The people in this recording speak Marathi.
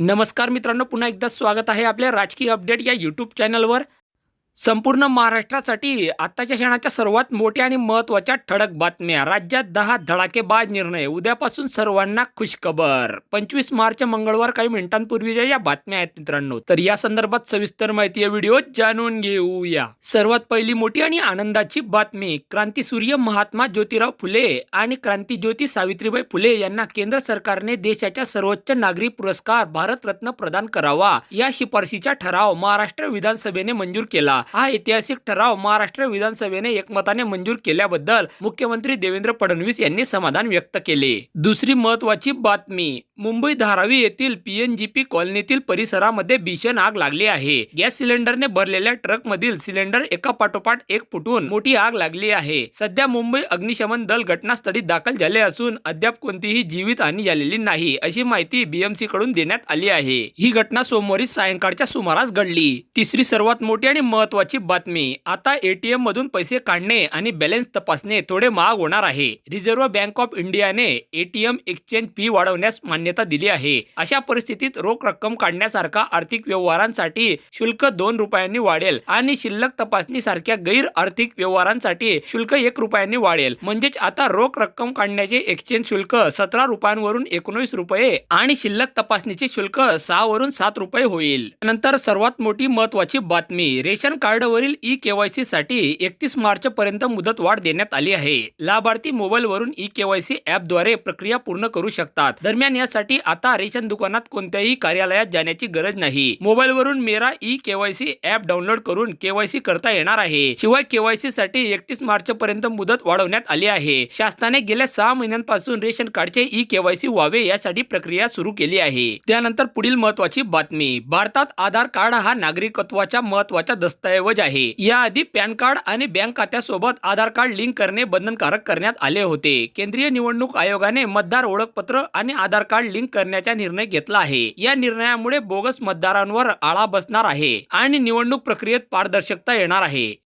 नमस्कार मित्रांनो पुन्हा एकदा स्वागत आहे आपल्या राजकीय अपडेट या यूट्यूब चॅनलवर संपूर्ण महाराष्ट्रासाठी आत्ताच्या क्षणाच्या सर्वात मोठ्या आणि महत्त्वाच्या ठळक बातम्या. राज्यात दहा धडाकेबाज निर्णय. उद्यापासून सर्वांना खुशखबर. पंचवीस मार्च मंगळवार काही मिनिटांपूर्वीच्या या बातम्या आहेत मित्रांनो. तर या संदर्भात सविस्तर माहिती या व्हिडिओ जाणून घेऊया. सर्वात पहिली मोठी आणि आनंदाची बातमी. क्रांती सूर्य महात्मा ज्योतिराव फुले आणि क्रांतीज्योती सावित्रीबाई फुले यांना केंद्र सरकारने देशाच्या सर्वोच्च नागरी पुरस्कार भारतरत्न प्रदान करावा या शिफारशीचा ठराव महाराष्ट्र विधानसभेने मंजूर केला. हा ऐतिहासिक ठराव महाराष्ट्र विधानसभेने एकमताने मंजूर केल्याबद्दल मुख्यमंत्री देवेंद्र फडणवीस यांनी समाधान व्यक्त केले. दुसरी महत्वाची बातमी मुंबई धारावी येथील पीएनजीपी कॉलनीतील परिसरामध्ये भीषण आग लागली आहे. गॅस सिलेंडरने भरलेल्या ट्रक मधील सिलेंडर एका पाठोपाठ एक फुटून मोठी आग लागली आहे. सध्या मुंबई अग्निशमन दल घटनास्थळी दाखल झाले असून अद्याप कोणतीही जीवितहानी झालेली नाही अशी माहिती बीएमसी कडून देण्यात आली आहे. ही घटना सोमवारी सायंकाळच्या सुमारास घडली. तिसरी सर्वात मोठी आणि महत्वाची बातमी आता एटीएम मधून पैसे काढणे आणि बॅलन्स तपासणे थोडे महाग होणार आहे. रिझर्व्ह बँक ऑफ इंडियाने एटीएम एक्सचेंज फी वाढवण्यास मान्य मान्यता दिली आहे. अशा परिस्थितीत रोख रक्कम काढण्यासारखा आर्थिक व्यवहारांसाठी शुल्क दोन रुपयांनी वाढेल आणि शिल्लक तपासणी सारख्या गैर आर्थिक व्यवहारांसाठी शुल्क एक रुपयांनी वाढेल. म्हणजेच आता रोख रक्कम काढण्याचे एक्सचेंज शुल्क सतरा रुपयांवरून एकोणीस रुपये आणि शिल्लक तपासणीचे शुल्क सहा वरून सात रुपये होईल. नंतर सर्वात मोठी महत्वाची बातमी रेशन कार्डवरील ई केवायसी साठी एकतीस मार्च पर्यंत मुदत वाढ देण्यात आली आहे. लाभार्थी मोबाईल वरून ई केवायसी ऍपद्वारे प्रक्रिया पूर्ण करू शकतात. दरम्यान यासाठी आता रेशन दुकानात कोणत्याही कार्यालयात जाण्याची गरज नाही. मोबाईल वरून Mera E KYC app download करून केवायसी करता येणार आहे. शिवाय केवायसी साठी एकतीस मार्च पर्यंत मुदत वाढवण्यात आली आहे. शासनाने गेल्या सहा महिन्यांपासून रेशन कार्डचे ई केवायसी व्हावे यासाठी प्रक्रिया सुरू केली आहे. त्यानंतर पुढील महत्वाची बातमी. भारतात आधार कार्ड हा नागरिकत्वाच्या महत्त्वाचा दस्तऐवज आहे. याआधी पॅन कार्ड आणि बँक खात्यासोबत आधार कार्ड लिंक करणे बंधनकारक करण्यात आले होते. केंद्रीय निवडणूक आयोगाने मतदार ओळखपत्र आणि आधार कार्ड कार्ड लिंक करण्याचा निर्णय घेतला आहे. या निर्णयामुळे बोगस मतदारांवर आळा बसणार आहे आणि निवडणूक प्रक्रियेत पारदर्शकता येणार आहे.